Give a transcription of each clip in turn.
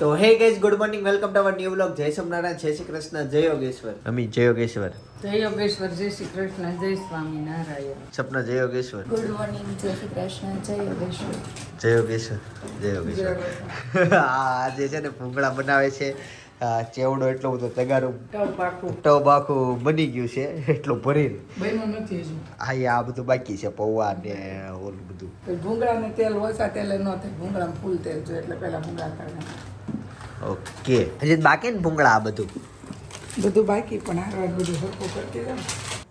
તો hey guys good morning welcome to our new blog જય સોમનારાયણ જય શ્રી કૃષ્ણ જય યોગેશ્વર. અમી જય યોગેશ્વર. જય યોગેશ્વર જય શ્રી કૃષ્ણ જય સ્વામી નારાયણ સપના જય યોગેશ્વર. ગુડ મોર્નિંગ જય શ્રી કૃષ્ણ જય યોગેશ્વર. જય યોગેશ્વર જય યોગેશ્વર. આ આજે છે ને ભૂંગળા બનાવે છે આ ચેવડો એટલો બધો તગારું ટવ ટબ આખું બની ગયું છે એટલું ભરીને બન્યું નથી હજુ. આ એ આ બધું બાકી છે પૌવા ને ઓલું બધું. ભૂંગળા નું તેલ ઓછા તેલે ન થાય ભૂંગળામાં ફૂલ તેલ જોઈએ એટલે પહેલા ભૂંગળા કાઢે. ઓકે. હજી બાકી ને ભૂંગળા આ બધું? બધું બાકી પણ આ બધું સરખું કરતી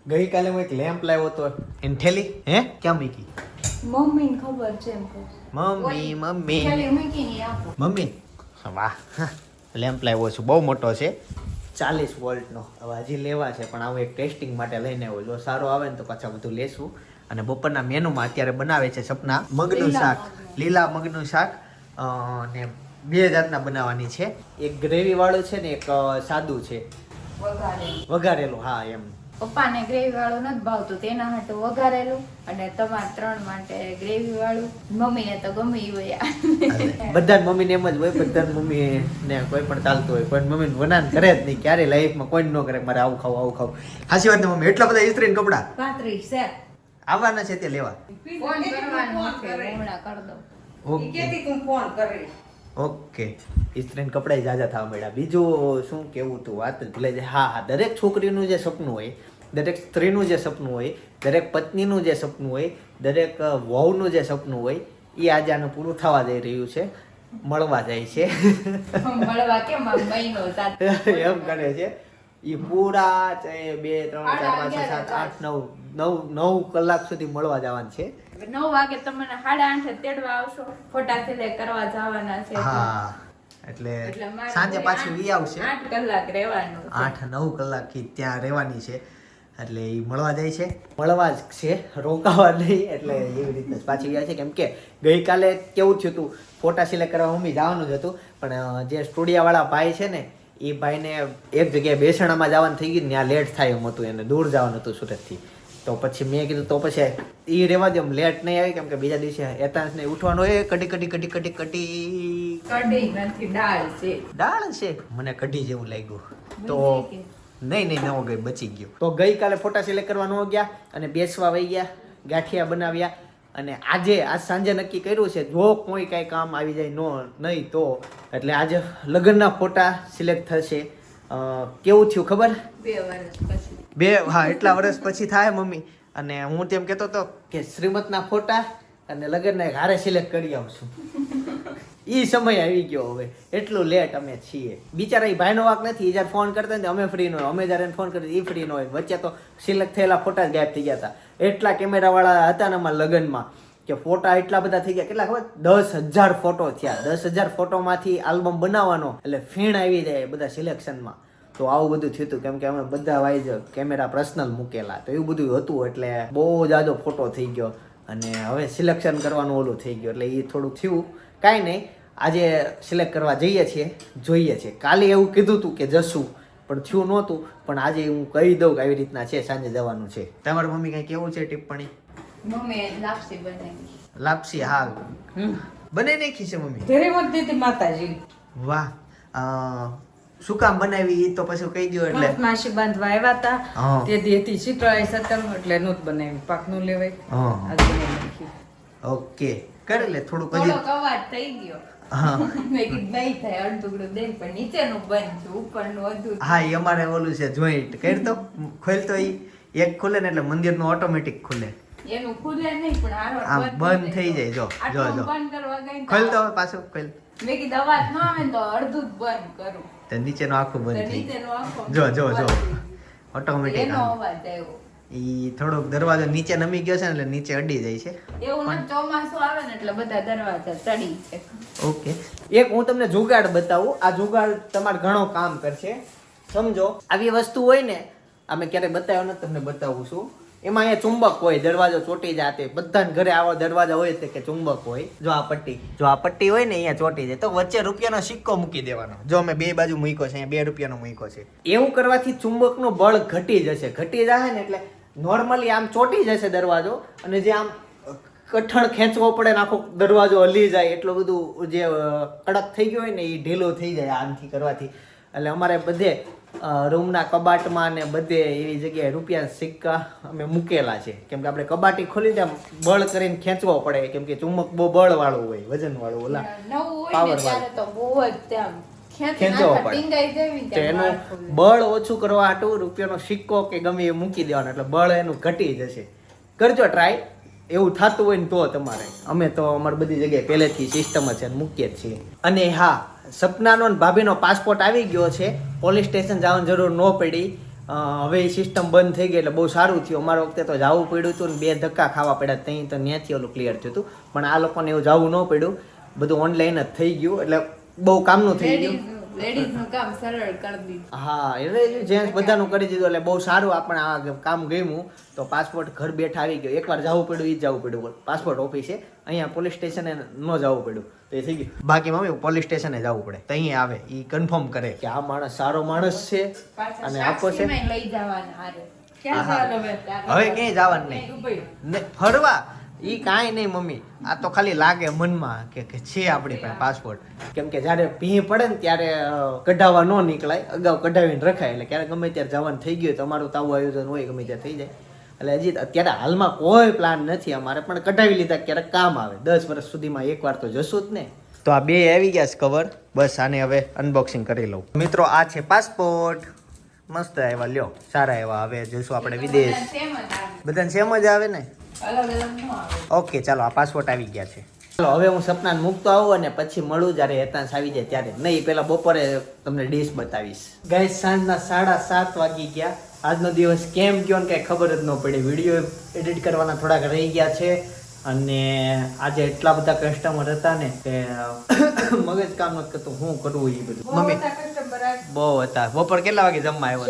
ગઈકાલે હું એક લેમ્પ લાવ્યો તો એની ઠેલી હે? ક્યાં મૂકી? મમ્મીને ખબર છે એમ મમ્મી મમ્મી. મમ્મી? વાહ લેમ્પ લાવ્યો છું બહુ મોટો છે. ચાલીસ વોલ્ટનો. હવે હજી લેવા છે પણ આવું એક ટેસ્ટિંગ માટે લઈને આવ્યો. જો સારો આવે ને તો પાછા બધું લેશું. અને બપોરના મેનુમાં અત્યારે બનાવે છે સપના મગનું શાક. લીલા મગનું શાક અને બે જાતના બનાવવાની છે. એક ગ્રેવી વાળું છે ને એક સાદું છે. વઘારેલું. હા એમ. પપ્પાને ગ્રેવી વાળું નથી ભાવતું તેના માટે વઘારેલું અને તમારા ત્રણ માટે ગ્રેવી વાળું મમ્મીને તો ગમે હોય બધા મમ્મીને એમ જ હોય બધા મમ્મી ને કોઈ પણ ચાલતું હોય કોઈ મમ્મી વનાન કરે જ નહીં ક્યારે લાઈફમાં કોઈ ન કરે મારે આવું ખાવું આવું ખાવું. હાચી વાત ને મમ્મી? એટલા બધા ઇસ્ત્રી કપડા? પાંત્રીસ છે. આવવાના છે તે લેવા. ફોન કરવાનો છે હમણાં કરી દઉં. ઓકે. તું ફોન કરીશ. ઓકે. ઇસ્ત્રીને કપડાં જાજા થવા મળ્યા બીજું શું કેવું તું? વાત ભૂલે છે હા હા દરેક છોકરીનું જે સપનું હોય દરેક સ્ત્રીનું જે સપનું હોય દરેક પત્નીનું જે સપનું હોય દરેક વહુનું જે સપનું હોય એ આજે આનું પૂરું થવા જઈ રહ્યું છે. મળવા જાય છે. એમ કરે છે. એ પૂરા બે ત્રણ ચાર પાંચ સાત આઠ નવ નવ નવ કલાક સુધી મળવા જવાનું છે. નવ વાગે તમને સાડા આઠે તેડવા આવશો. ફોટા સિલે કરવા જવાના છે હા એટલે સાંજે પાછું વી આવશે. આઠ કલાક રહેવાનું આઠ નવ કલાકથી ત્યાં રહેવાની છે. એટલે એ મળવા જાય છે. મળવા જ છે રોકાવા નહીં એટલે એવી રીતે પાછી ગયા છે. કેમ કે ગઈકાલે કેવું થયું હતું ફોટા સિલેક્ટ કરવા મમ્મી જવાનું જ હતું પણ જે સ્ટુડિયાવાળા ભાઈ છે ને એ ભાઈને એક જગ્યાએ બેસણામાં જવાનું થઈ ગયું ત્યાં લેટ થાય એમ હતું એને દૂર જવાનું હતું સુરતથી. તો પછી મેં કીધું તો પછી એ રહેવા દે લેટ નહીં આવી કેમ કે બીજા દિવસે એતાંશને ઉઠવાનું એ કઢી કઢી કટી કટી કટી કઢી નથી દાળ છે. દાળ છે? મને કઢી જેવું લાગ્યું. તો નહીં નહીં નવો ગઈ બચી ગયો. તો ગઈકાલે ફોટા સિલેક્ટ કરવા ન ગયા અને બેસવા વહી ગયા ગાંઠિયા બનાવ્યા અને આજે આજ સાંજે નક્કી કર્યું છે જો કોઈ કાંઈ કામ આવી જાય નો નહીં તો એટલે આજે લગ્નના ફોટા સિલેક્ટ થશે. કેવું થયું ખબર? બે વર્ષ બે, હા, એટલા વર્ષ પછી થાય મમ્મી. અને હું તેમ કહેતો હતો કે શ્રીમતના ફોટા અને લગ્નના હારે સિલેક્ટ કરી આવશું. એ સમય આવી ગયો હવે. એટલું લેટ અમે છીએ. બિચારા એ ભાઈનો વાક નથી. એ જ્યારે ફોન કરતા ને અમે ફ્રી ન હોય. અમે જ્યારે ફોન કરીએ એ ફ્રી ન હોય. વચ્ચે તો સિલેક્ટ થયેલા ફોટા જ ગાયબ થઈ ગયા હતા. એટલા કેમેરાવાળા હતા ને અમારા લગ્નમાં કે ફોટા એટલા બધા થઈ ગયા. કેટલા ખબર? દસ હજાર ફોટો થયા. દસ હજાર ફોટોમાંથી આલ્બમ બનાવવાનો. એટલે ફીણ આવી જાય બધા સિલેક્શનમાં તો આવું બધું થયું હતું. કેમ કે અમે બધા વાઈઝ કેમેરા પર્સનલ મૂકેલા. તો એવું બધું હતું એટલે બહુ જાજો ફોટો થઈ ગયો. અને હવે સિલેક્શન કરવાનું ઓલું થઈ ગયું. એટલે એ થોડું થયું. કાંઈ નહીં. આજે સિલેક્ટ કરવા જઈએ છીએ. જોઈએ છીએ. કાલે એવું કીધું હતું કે જશું. પણ થયું નહોતું. પણ આજે હું કહી દઉં કે આવી રીતના છે. સાંજે જવાનું છે. તમારી મમ્મી કઈ કેવું છે ટિપ્પણી? મમ્મી લાપસી બનાવી. લાપસી? હા. બને નાખી છે મમ્મી? ઘરે મત દીધી માતાજી. વાહ. શું કામ બનાવી તો પછી કહી દો એટલે. માસી બાંધવા આવ્યા હતા. તે દી હતી શીતળાઈ સતમ એટલે નહોત બનાવી પાકનું લેવાય. ઓકે. કરી લે થોડું હજી. અવાજ થઈ ગયો. હા. એ અમારે ઓલું છે જોઈન્ટ. કરી તો ખોલતો એક ખુલે ને એટલે મંદિરનું ઓટોમેટિક ખુલે. એનું ખુલે નહીં પણ આમ બંધ થઈ જાય, જો, જો, જો. બંધ કરવા ગઈ ખોલ તો પાછું ખોલ. મેં કીધું અવાજ ન આવે તો અડધું જ બંધ કરું. તો નીચેનો આખું બંધ થઈ જો જો જો. ઓટોમેટિક એનો ઈ થોડોક દરવાજો નીચે નમી ગયો છે ને એટલે નીચે અડી જાય છે. એવું ચોમાસું આવે ને એટલે બધા દરવાજા ચડી છે. ઓકે. એક હું તમને જુગાડ બતાવું. આ જુગાડ તમારે ઘણો કામ કરશે. સમજો. આવી વસ્તુ હોય ને અમે ક્યારેય બતાવ્યો નથી તમને બતાવું છું. એમાં અહીંયા ચુંબક હોય, દરવાજો ચોટી જાતે બધાને ઘરે આવા દરવાજા હોય છે કે ચુંબક હોય. જો આ પટ્ટી, જો આ પટ્ટી હોય ને અહીંયા ચોટી જાય, તો વચ્ચે રૂપિયાનો સિક્કો મૂકી દેવાનો. જો અમે બે બાજુ મૂક્યો છે, અહીંયા બે રૂપિયાનો મૂક્યો છે. એવું કરવાથી ચુંબકનું બળ ઘટી જશે. ઘટી જશે ને એટલે નોર્મલી આમ ચોટી જશે દરવાજો, અને જે આમ કઠણ ખેંચવો પડે ને આખો દરવાજો હલી જાય, એટલું બધું જે કડક થઈ ગયો હોય ને એ ઢીલો થઈ જાય આમથી કરવાથી. એટલે અમારે બધે રૂમના કબાટમાં ને બધે એવી જગ્યાએ રૂપિયા સિક્કા અમે મૂકેલા છે. કેમ કે આપણે કબાટી ખોલીને આમ બળ કરીને ખેંચવો પડે. કેમ કે ચુંબક બહુ બળવાળું હોય વજનવાળું ઓલા ત્યાં ખેંચ ખેંચવો પડે. એનું બળ ઓછું કરવા હાટું રૂપિયાનો સિક્કો કે ગમે એ મૂકી દેવાનો એટલે બળ એનું ઘટી જશે. કરજો ટ્રાય એવું થતું હોય ને તો તમારે. અમે તો અમારી બધી જગ્યાએ પહેલેથી સિસ્ટમ જ છે મૂકીએ જ છીએ. અને હા સપનાનો ને ભાભીનો પાસપોર્ટ આવી ગયો છે. પોલીસ સ્ટેશન જવાની જરૂર ન પડી. હવે એ સિસ્ટમ બંધ થઈ ગઈ એટલે બહુ સારું થયું. અમારા વખતે તો જવું પડ્યું હતું ને બે ધક્કા ખાવા પડ્યા ત્યાં તો ત્યાંથી ઓલું ક્લિયર થયું હતું. પણ આ લોકોને એવું જવું ન પડ્યું. બધું ઓનલાઈન જ થઈ ગયું એટલે બહુ કામનું થઈ ગયું. લેડીઝનું લેડીઝનું કામ સરળ કરી દીધું. હા એટલે જેન્ટ્સ બધાનું કરી દીધું એટલે બહુ સારું આપણે આ કામ ગમ્યું. તો પાસપોર્ટ ઘર બેઠા આવી ગયો. એકવાર જવું પડ્યું એ જ જવું પડ્યું. પાસપોર્ટ ઓફિસે. અહીંયા પોલીસ સ્ટેશને ન જવું પડ્યું. તો એ થઈ ગયું. બાકી મમ્મી પોલીસ સ્ટેશને જવું પડે. તો અહીંયા આવે એ કન્ફર્મ કરે કે આ માણસ સારો માણસ છે અને આપો છે. લઈ જવાના? હવે? ક્યાંય જવાનું નહીં. ફરવા. ઈ કાંઈ નહીં મમ્મી. આ તો ખાલી લાગે મનમાં કે કે છે આપણી પાસે પાસપોર્ટ કેમ કે જ્યારે ભીં પડે ને ત્યારે કઢાવવા ન નીકળાય. અગાઉ કઢાવીને રખાય. એટલે ક્યારેક ગમે ત્યારે જવાનું થઈ ગયું હોય તો અમારું તો આવું આયોજન હોય ગમે ત્યારે થઈ જાય. એટલે હજી અત્યારે હાલમાં કોઈ પ્લાન નથી અમારે પણ કઢાવી લીધા ક્યારેક કામ આવે. દસ વર્ષ સુધીમાં એકવાર તો જશું જ ને. તો આ બે આવી ગયા છે કવર બસ આને હવે અનબોક્સિંગ કરી લઉં. મિત્રો આ છે પાસપોર્ટ મસ્ત આવ્યા લ્યો. સારા એવા હવે જઈશું આપણે વિદેશ. બધાને same જ આવે. બધાને સેમ જ આવે ને? ઓકે ચાલો આ પાસપોર્ટ આવી ગયા છે. ચાલો હવે હું સપનાને મૂકતો આવું અને પછી મળું જ્યારે હેતાંશ આવી જાય ત્યારે. નહીં પહેલાં બપોરે તમને ડીશ બતાવીશ. ગાય સાંજના સાડા સાત વાગી ગયા. આજનો દિવસ કેમ ગયો ને કાંઈ ખબર જ ન પડી. વીડિયો એડિટ કરવાના થોડાક રહી ગયા છે અને આજે એટલા બધા કસ્ટમર હતા ને કે મગજ કામ નથી કરતું હું કરવું એ બધું. મમ્મી. બહુ હતા. બપોર કેટલા વાગે જમવા આવ્યો?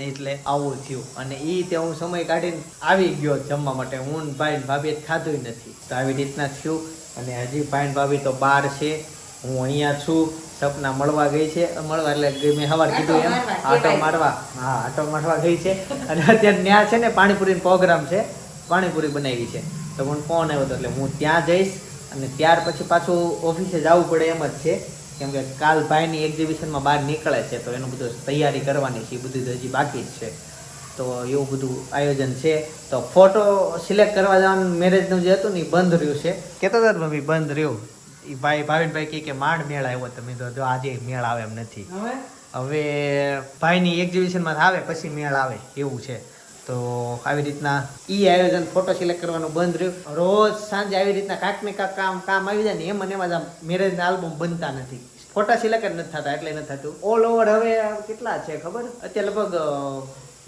એટલે આવું થયું. અને એ તે હું સમય કાઢીને આવી ગયો જમવા માટે. હું ભાઈ ભાભી ખાધું નથી. તો આવી રીતના થયું. અને હજી ભાઈ ભાભી તો બહાર છે. હું અહીંયા છું. સપના મળવા ગઈ છે. મળવા એટલે મેં સવાર કીધું એમ. આટો મારવા, મારવા. હા આટો મારવા ગઈ છે. અને અત્યારે ત્યાં છે ને પાણીપુરીનો પ્રોગ્રામ છે. પાણીપુરી બનાવી છે. તો મને ફોન આવ્યો હતો એટલે હું ત્યાં જઈશ. અને ત્યાર પછી પાછું ઓફિસે જવું પડે એમ જ છે. કેમ કે કાલ ભાઈની એક્ઝિબિશનમાં બહાર નીકળે છે તો એનું બધું તૈયારી કરવાની છે એ બધું તો હજી બાકી જ છે. તો એવું બધું આયોજન છે. તો ફોટો સિલેક્ટ કરવા જવાનું મેરેજનું જે હતું ને એ બંધ રહ્યું છે. કહેતા હતા મમ્મી બંધ રહ્યું. એ ભાઈ ભાવિનભાઈ કહે કે માંડ મેળ આવ્યો તમે તો જો આજે મેળ આવે એમ નથી. હવે? હવે ભાઈની એક્ઝિબિશનમાં આવે પછી મેળ આવે એવું છે. તો આવી રીતના ઈ આયોજન ફોટો સિલેક્ટ કરવાનું બંધ રહ્યું. રોજ સાંજે આવી રીતના કાંક ને કાંક કામ કામ આવી જાય ને એમ અને એમાં જ મેરેજના આલ્બમ બનતા નથી. ફોટા સિલેક્ટ નથી થતા, એટલે નથી થતું. ઓલ ઓવર હવે કેટલા છે ખબર? અત્યારે લગભગ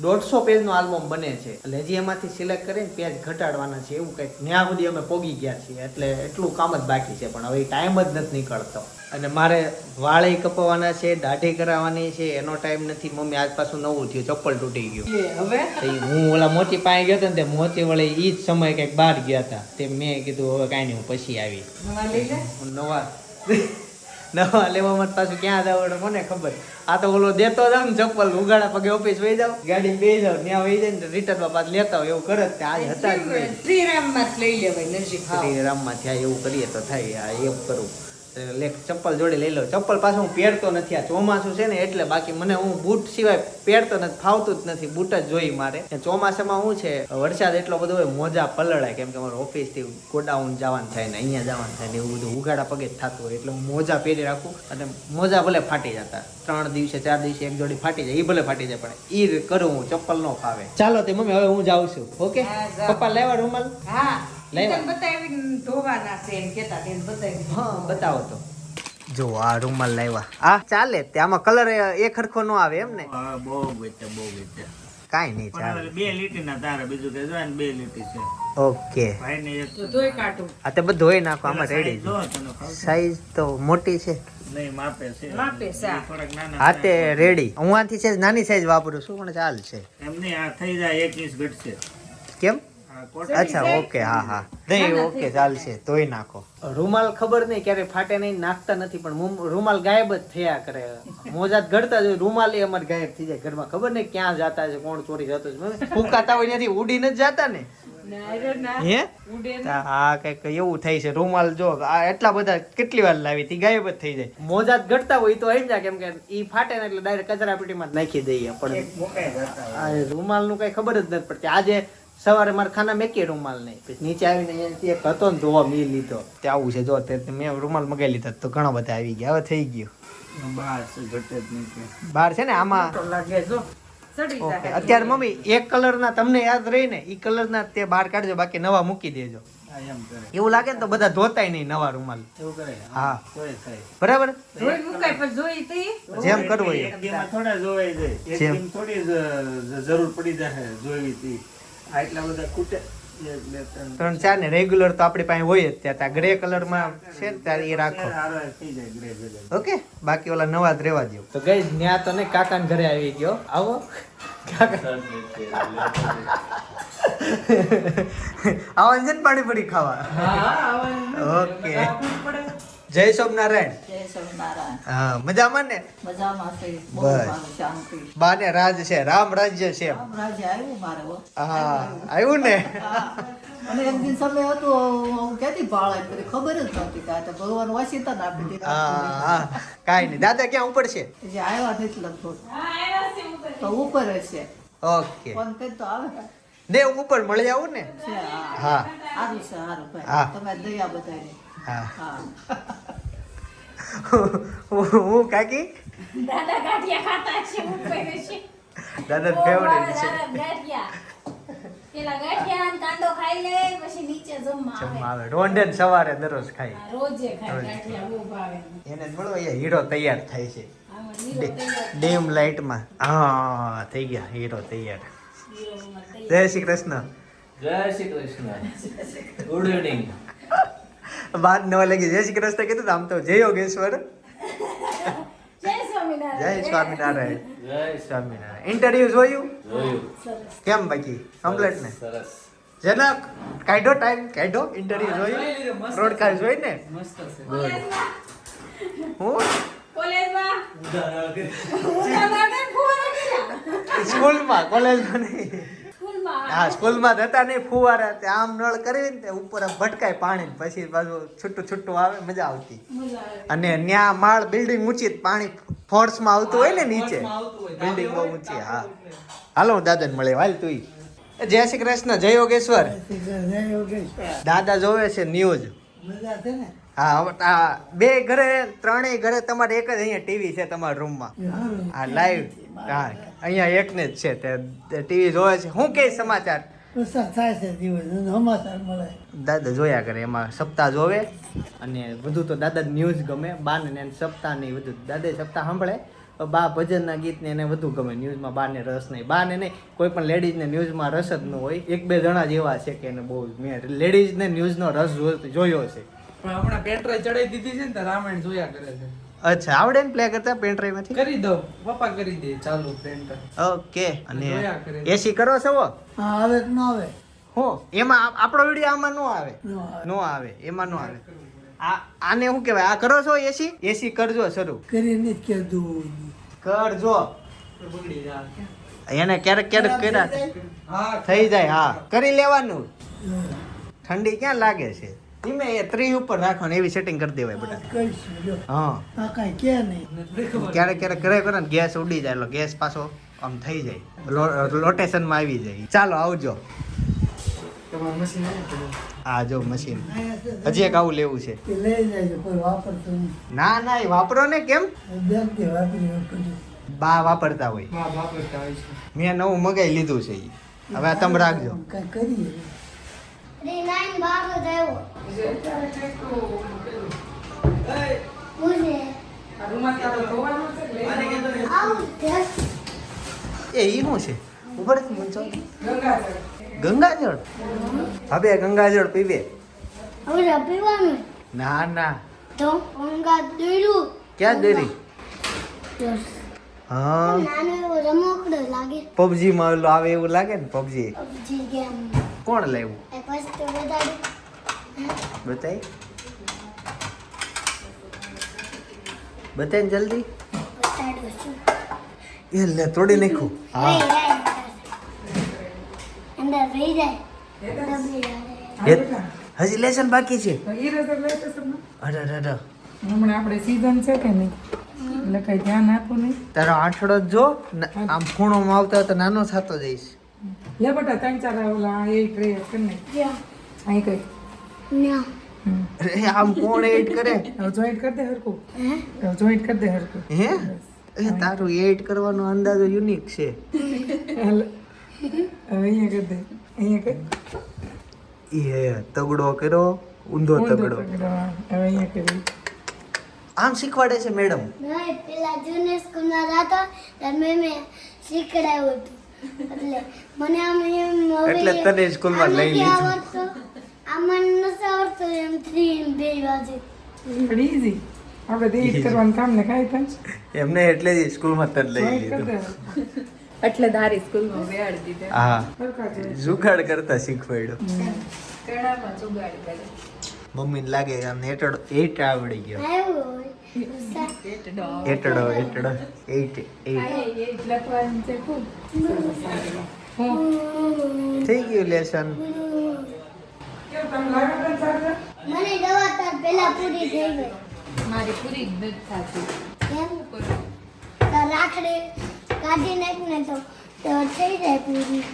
દોઢસો પેજનો આલ્બમ બને છે. એટલે હજી એમાંથી સિલેક્ટ કરીને પેજ ઘટાડવાના છે. એવું કંઈક ત્યાં સુધી અમે પોગી ગયા છીએ. એટલે એટલું કામ જ બાકી છે. પણ હવે ટાઈમ જ નથી નીકળતો. અને મારે વાળે કપાવવાના છે દાઢી કરાવવાની છે. એનો ટાઈમ નથી. મમ્મી આજ પાછું નવું થયું. ચપ્પલ તૂટી ગયું. હવે? હું ઓલા મોતી પાસે ગયો હતો ને તે મોતી વળે એ જ સમય કંઈક બહાર ગયા હતા. તે મેં કીધું હવે કાંઈ નહીં હું પછી આવી નવા. નવા લેવામાં પાછું ક્યાં જાવ કોને ખબર. આ તો ઓલો દેતો જાવ ને ચપ્પલ ઉગાડા પગે ઓફિસ વહી જાવ. ગાડી બે જાવ ત્યાં વહી જાય ને રિટર્નમાં પાછ લેતા હોય એવું કરે જ તે આજ હતા શ્રીરામમાં લઈ લેવાય નરસિંહ શ્રીરામમાં થયા એવું કરીએ તો થાય આ એવું કરું. તો લે ચપ્પલ જોડે લઈ લો. ચપ્પલ પાછું હું પહેરતો નથી. આ ચોમાસું છે ને એટલે બાકી મને હું બૂટ સિવાય પહેરતો નથી ફાવતું જ નથી. બૂટ જ જોઈ મારે. ચોમાસામાં શું છે વરસાદ એટલો બધો હોય મોજા પલળાય. કેમ કે મારે ઓફિસથી ગોડાઉન જવાનું થાય ને અહીંયા જવાનું થાય ને એવું બધું ઉઘાડા પગે જ થતું હોય. એટલે હું મોજા પહેરી રાખું અને મોજા ભલે ફાટી જતા. ત્રણ દિવસે ચાર દિવસે એક જોડી ફાટી જાય એ ભલે ફાટી જાય પણ એ કરું હું ચપ્પલ નો ફાવે. ચાલો તે મમ્મી હવે હું જાઉં છું. ઓકે? પપ્પા લેવા રૂમાલ? હા. છે બતાવી તો. જો આ રૂમાલ લાવ્યા. આ ચાલે તે આમાં કલર એક હરખો નો આવે એમ ને? બહુ ગીતે બહુ ગીતે કાઈ નહીં ચાલે. તારે બીજું કે જો બે લીટી છે. ઓકે. ભાઈને એક તો ધોઈ કાઢું. આ તે બધું ધોઈ નાખો આમાં રેડી સાઈઝ તો મોટી છે. નહીં માપે છે. માપે છે, હા. એ તે રેડી. હું આથી છે નાની સાઈઝ વાપરું છું પણ ચાલશે એમ નહીં આ થઈ જાય એક ઇંચ ઘટશે. કેમ? અચ્છા ઓકે હા હા. નહીં ઓકે ચાલશે તોય નાખો. રૂમાલ ખબર નહીં ક્યારે ફાટે નહીં નાખતા નથી પણ રૂમાલ ગાયબ જ થયા કરે. મોજાત ઘડતા જ રૂમાલ એ અમારે ગાયબ થઈ જાય ઘરમાં. ખબર નહીં ક્યાં જતા છે કોણ ચોરી જતો છે ફૂંકાતા હોય ત્યાંથી ઉડીને જ જતા ને? હે? હા કંઈક એવું થાય છે રૂમાલ જો આ એટલા બધા કેટલી વાર લાવી તી ગાયબ જ થઈ જાય. મોજાત ઘટતા હોય તો એમ જાય કેમ કે ઈ ફાટે ને એટલે ડાયરેક્ટ કચરા પેટીમાં નાખી દઈએ પણ રૂમાલનું કઈ ખબર જ નથી પડતી. આજે સવારે મારા ખાના મેકી રૂમાલ નહીં પછી નીચે આવીને એક હતો ને ધોવા મી લીધો. તે આવું છે જો તે મેં રૂમાલ મગાવી લીધા તો ઘણા બધા આવી ગયા. હવે થઈ ગયું. બહાર છે, ઘટે જ નહીં કે. બાર છે ને આમાં? લાગે જો. ચડી ઓકે જાય. અત્યારે મમ્મી એક કલર ના તમને યાદ રહી ને ઈ કલર ના તે બહાર કાઢજો બાકી નવા મૂકી દેજો. એવું લાગે ને તો બધા ધોતાય નહીં નવા રૂમાલ. એવું કરે? હા. બરાબર? તી? જેમ કરવું થોડા જોવાય જાય. જેમ. થોડી જરૂર પડી જાય જોવી તી આ એટલા બધા ખૂટે બે ત્રણ ચાર ને રેગ્યુલર તો આપણી પાસે હોય જ ત્યાં. ગ્રે કલરમાં છે ને ત્યારે એ રાખો. ઓકે બાકી ઓલા નવા જ રેવા દો તો ગઈ ન્યા તો ને કાકા ઘરે આવી ગયો. આવો. કાકા. આવવાનું પાણી પાણી પાણીપુરી ખાવા? ઓકે જય સોમનારાયણ જય સ્વામિનારાયણ. હા મજામાં ને? મજામાં છે. બહુ બસ. શાંતિ. બાને રાજ છે રામ રાજ્ય છે રામ રાજ્ય આવ્યું મારે હા. આવ્યું. ને? અને એક દિન સમય હતો હું ક્યાંથી ભાળે બધી ખબર જ નહોતી કે આ તો ભગવાન વાસીતા આપી દીધા. હા હા. કાંઈ નહીં. દાદા ક્યાં ઉપર છે? જે આવ્યા નથી લગભગ. તો ઉપર હશે ઓકે. ફોન કરી તો આવે. ને હું ઉપર મળી આવું ને? હા. હા. સારું છે સારું. હા. તમે દયા બધાને હા. હા હું કાકી? દાદા ગાંઠિયા ખાતા છે ઉપર છે. દાદા ફેવરેટ છે. ગાંઠિયા. પેલા ગાંઠિયા અને કાંદો ખાઈ લે પછી નીચે જમવા આવે. જમવા આવે. સવારે દરરોજ ખાય. રોજે ખાય ગાંઠિયા બહુ ભાવે. એને જોડો અહીંયા હીરો તૈયાર થાય છે. ડેમ ડીમ લાઇટમાં હા થઈ ગયા હીરો તૈયાર. જય શ્રી કૃષ્ણ. જય શ્રી કૃષ્ણ. ગુડ ઇવનિંગ બાદ નવા લાગી. જય શ્રી કૃષ્ણ કીધું તો આમ તો જય યોગેશ્વર. જય સ્વામિનારાયણ. જય સ્વામિનારાયણ. જય ઇન્ટરવ્યુ જોયું? કેમ બાકી? કમ્પ્લેટ ને? સરસ. જનક કાઢો ટાઈમ કાઢો. ઇન્ટરવ્યુ જોયું? બ્રોડકાસ્ટ જોઈ ને? હું? સ્કૂલમાં કોલેજમાં નહીં. હા સ્કૂલમાં જતા નહીં ફુવારા તે આમ નળ કરી ને ઉપર આમ ભટકાય પાણી પછી પાછું છૂટું છૂટું આવે મજા આવતી. અને ન્યા માળ બિલ્ડિંગ ઊંચી પાણી ફોર્સમાં આવતું હોય ને નીચે. બિલ્ડિંગ બહુ ઊંચી હા. હાલો હું દાદાને મળે હાલ તું જય શ્રી કૃષ્ણ જય યોગેશ્વર. દાદા જોવે છે ન્યૂઝ હા બે ઘરે ત્રણેય ઘરે તમારે એક જ અહીંયા ટીવી છે તમારા રૂમમાં હા લાઈવ હા. અહીંયા એકને જ છે તે ટીવી જોવે છે. શું કે સમાચાર? થાય છે દિવસ સમાચાર મળે. દાદા જોયા કરે એમાં સપ્તાહ જોવે અને બધું તો દાદા ન્યૂઝ ગમે બાને ને સપ્તાહ નહીં બધું. દાદા સપ્તાહ સાંભળે બા ભજનના ગીત ને એને વધુ ગમે. ન્યૂઝમાં બાને રસ નહીં. બાને નહીં કોઈ પણ લેડીઝને ન્યૂઝમાં રસ જ ન હોય. એક બે જણા જ એવા છે કે એને બહુ મેં લેડીઝને ન્યૂઝનો રસ જો- જોયો છે. પણ હમણાં પેટ્રોલ ચડાવી દીધી છે ને તો રામાયણ જોયા કરે છે. અચ્છા આવડે ને પ્લે કરતા પેન ડ્રાઈવમાંથી કરી દો પપ્પા કરી દે ચાલુ પ્રિન્ટર ઓકે અને એસી કરો. છો હો? હા આવે કે ન આવે? હો એમાં આપણો વીડિયો આમાં નો આવે. ન આવે. એમાં નો આવે. આ આને શું કહેવાય? આ કરો છો એસી એસી કરજો શરૂ. કરીને જ કીધું કરજો. બગડી જાય. એને ક્યારેક ક્યારેક કર્યા. હા થઈ જાય હા. કરી લેવાનું. ઠંડી ક્યાં લાગે છે? ધીમે એ ત્રી ઉપર રાખવાનું એવી સેટિંગ કરી દેવાય બધા હા. કાંઈ કે નહીં. ક્યારેક ક્યારેક કરે કરે ને ગેસ ઉડી જાય એટલે ગેસ પાછો આમ થઈ જાય. લોટેશનમાં આવી જાય. ચાલો આવજો? આ જો મશીન. હજી એક આવું લેવું છે. કે લઈ જાય કોઈ વાપરતું નહીં. ના ના એ વાપરો ને કેમ? બા વાપરતા હોય. હા વાપરતા હોય છે. મેં નવું મગાઈ લીધું છે. હવે આ તમે રાખજો. કરીએ. ધોવાનો છે કે એ ઈ શું છે મને ગંગાજળ ગંગાજળ હવે ગંગાજળ પીવે હવે પીવાનું ના ના તો ગંગા દોર્યું ક્યાં દેરી હા. પબજી માં ઓલું આવે એવું લાગે ને પબજી પબજી કોણ લાવ્યું બતાડ્યું બતાય. બતાય ને જલ્દી. એ લે તોડી નાખ્યું હા. અંદર. રહી જાય. હજી લેસન બાકી છે? અરે અરે હમણાં આપણે સીઝન છે કે નહીં? એટલે કઈ ધ્યાન આપવું નહીં. તારો આઠડો જ જો આમ ખૂણોમાં આવતા તો નાનો થતો જઈશ. લે બેટા ત્રણ ચાર ઓલા એ ટ્રે કરી નાખ અહીં કઈ. ન્યા. અરે આમ કોણ એડ કરે? જોઈન્ટ કરી દે હરકું હે? જોઈન્ટ કરી દે હરકું હે? એ તારું એડ કરવાનો અંદાજો યુનિક છે. હાલ. હવે અહીંયા કરી દે. અહીંયા કરી એ તગડો કર્યો ઊંધો તગડો. હવે અહીંયા કરી. આમ શીખવાડે છે મેડમ? નહીં, પેલા જુનિયર સ્કૂલમાં હતા ત્યારે મેં શીખડાવ્યું હતું. એટલે મને આમ એમ હવે એટલે તને સ્કૂલમાં લઈ લીધું. આવડતું? આ મને નથી આવડતું એમ થ્રી બે વાજે ઈઝી આપણે તો કરવાનું કામ ને કાંઈ થાય એમને એટલે જ સ્કૂલમાં તને લઈ લીધું. એટલે ધારી સ્કૂલમાં બેહાડી દીધા. હા. જુગાડ કરતા શીખવાડ્યો. ઘણામાં જુગાડ કરે. મમ્મીને લાગે કે આમ એટડો એટ આવડી ગયો. એટડો એટડો એટ એટ થઈ ગયું લેસન. કેમ તમને લાગે તને સારું? મને દવા તાર પેલા પૂરી થઈ ગઈ. મારી પૂરી જ નથી થતી. એમ તાર રાખડી કાઢી નાખ ને તો તો થઈ જાય પૂરી.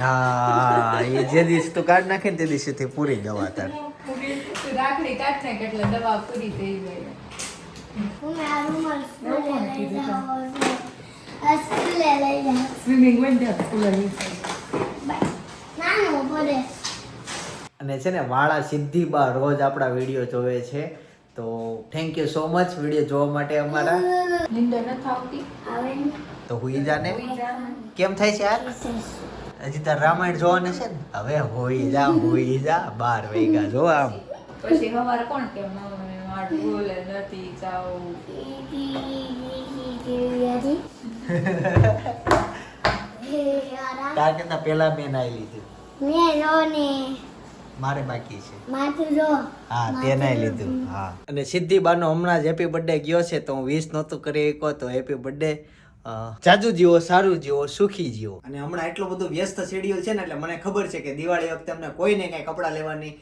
હા એ જે દિવસ તું કાઢ નાખે ને તે દિવસેથી પૂરી દવા તાર. રાખડી કાઢ ને એટલે દવા પૂરી થઈ પડે અને છે ને વાળા સિદ્ધિ બા રોજ આપણા વીડિયો જોવે છે. તો thank you so much video જોવા માટે અમારા. તો હુઈ જાને? કેમ થાય છે યાર? હજી તાર રામાયણ જોવાને છે ને? હવે હોઈ જા હોઈ જા બાર વાગ્યા જો આમ. પછી હવાર કોણ કે મમ્મી માર ભૂલ નથી જાવું. તાર? કરતા પેલા મેં નાઈ લીધું. મેં રો ને. મારે બાકી છે. માથું જો હા તે નાઈ લીધું. હા. અને સિદ્ધિ બાનો હમણાં જ હેપી બર્થડે ગયો છે તો હું વિશ નહોતું કરી શકો તો હેપી બર્થડે જાજુ જીવો સારું જીવો સુખી જીવો અને હમણાં એટલો બધો વ્યસ્ત શેડ્યુલ છે ને એટલે મને ખબર છે કે દિવાળી વખતે અમને કોઈને કાંઈ કપડાં લેવાની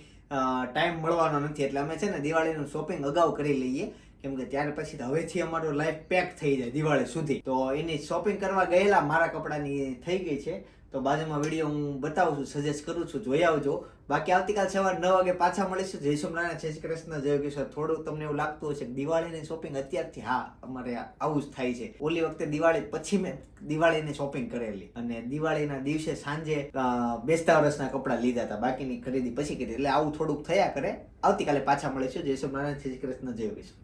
ટાઈમ મળવાનો નથી. એટલે અમે છે ને દિવાળીનું શોપિંગ અગાઉ કરી લઈએ. કેમ કે ત્યાર પછી હવેથી અમારો લાઈફ પેક થઈ જાય દિવાળી સુધી. તો એની શોપિંગ કરવા ગયેલા મારા કપડાની થઈ ગઈ છે. તો બાજુમાં વીડિયો હું બતાવું છું સજેસ્ટ કરું છું, જોઈ આવજો. બાકી આવતીકાલ સવારે નવ વાગે પાછા મળીશું. જય સોમનારાયણ જય શ્રી કૃષ્ણ, જય કિશોર. થોડું તમને એવું લાગતું હશે દિવાળીની શોપિંગ અત્યારથી, હા, અમારે આવું જ થાય છે. ઓલી વખતે દિવાળી, પછી મેં દિવાળીની શોપિંગ કરેલી. અને દિવાળીના દિવસે સાંજે બેસતા વર્ષના કપડાં લીધા હતા. બાકીની ખરીદી પછી કરી. એટલે આવું થોડુંક થયા કરે. આવતીકાલે પાછા મળીશું. જય સોમનારાયણ જય શ્રી કૃષ્ણ, જય કિશોર.